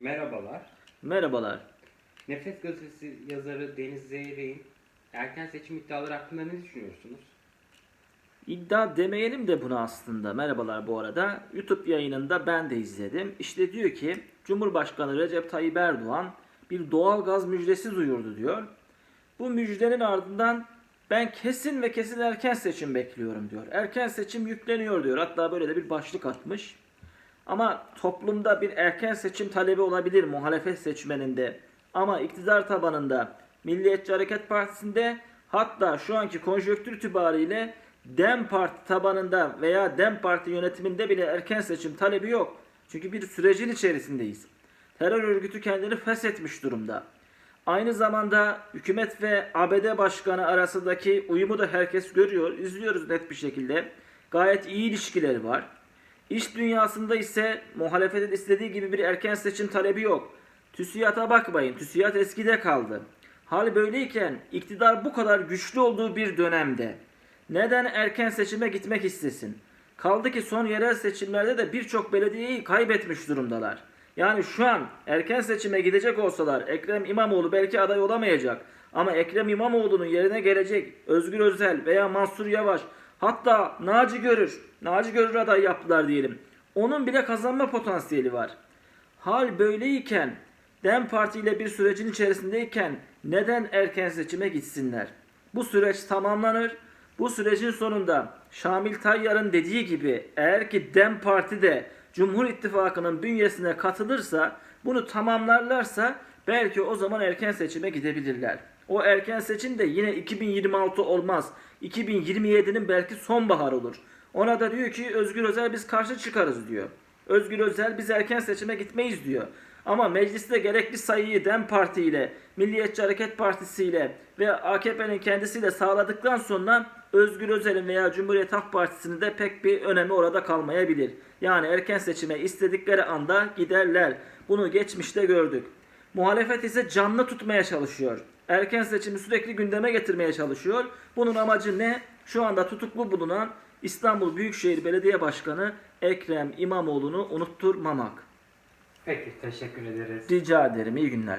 Merhabalar. Merhabalar. Nefes Gazetesi yazarı Deniz Zeyrek'in erken seçim iddiaları hakkında ne düşünüyorsunuz? İddia demeyelim de buna aslında. Merhabalar bu arada. YouTube yayınında ben de izledim. İşte diyor ki Cumhurbaşkanı Recep Tayyip Erdoğan bir doğal gaz müjdesi duyurdu diyor. Bu müjdenin ardından ben kesin ve kesin erken seçim bekliyorum diyor. Erken seçim yükleniyor diyor. Hatta böyle de bir başlık atmış. Ama toplumda bir erken seçim talebi olabilir muhalefet seçmeninde. Ama iktidar tabanında Milliyetçi Hareket Partisi'nde hatta şu anki konjonktür itibariyle DEM Parti tabanında veya DEM Parti yönetiminde bile erken seçim talebi yok. Çünkü bir sürecin içerisindeyiz. Terör örgütü kendini feshetmiş durumda. Aynı zamanda hükümet ve ABD başkanı arasındaki uyumu da herkes görüyor, izliyoruz net bir şekilde. Gayet iyi ilişkileri var. İş dünyasında ise muhalefetin istediği gibi bir erken seçim talebi yok. TÜSİAD'a bakmayın. TÜSİAD eskide kaldı. Hal böyleyken iktidar bu kadar güçlü olduğu bir dönemde neden erken seçime gitmek istesin? Kaldı ki son yerel seçimlerde de birçok belediyeyi kaybetmiş durumdalar. Yani şu an erken seçime gidecek olsalar Ekrem İmamoğlu belki aday olamayacak. Ama Ekrem İmamoğlu'nun yerine gelecek Özgür Özel veya Mansur Yavaş hatta Naci Görür, Naci Görür aday yaptılar diyelim. Onun bile kazanma potansiyeli var. Hal böyleyken DEM Parti ile bir sürecin içerisindeyken neden erken seçime gitsinler? Bu süreç tamamlanır. Bu sürecin sonunda Şamil Tayyar'ın dediği gibi eğer ki DEM Parti de Cumhur İttifakı'nın bünyesine katılırsa bunu tamamlarlarsa belki o zaman erken seçime gidebilirler. O erken seçim de yine 2026 olmaz. 2027'nin belki sonbahar olur. Ona da diyor ki Özgür Özel biz karşı çıkarız diyor. Özgür Özel biz erken seçime gitmeyiz diyor. Ama mecliste gerekli sayıyı DEM Parti ile, Milliyetçi Hareket Partisi ile ve AKP'nin kendisiyle sağladıktan sonra Özgür Özel'in veya Cumhuriyet Halk Partisi'nin de pek bir önemi orada kalmayabilir. Yani erken seçime istedikleri anda giderler. Bunu geçmişte gördük. Muhalefet ise canlı tutmaya çalışıyor. Erken seçimi sürekli gündeme getirmeye çalışıyor. Bunun amacı ne? Şu anda tutuklu bulunan İstanbul Büyükşehir Belediye Başkanı Ekrem İmamoğlu'nu unutturmamak. Peki teşekkür ederiz. Rica ederim. İyi günler.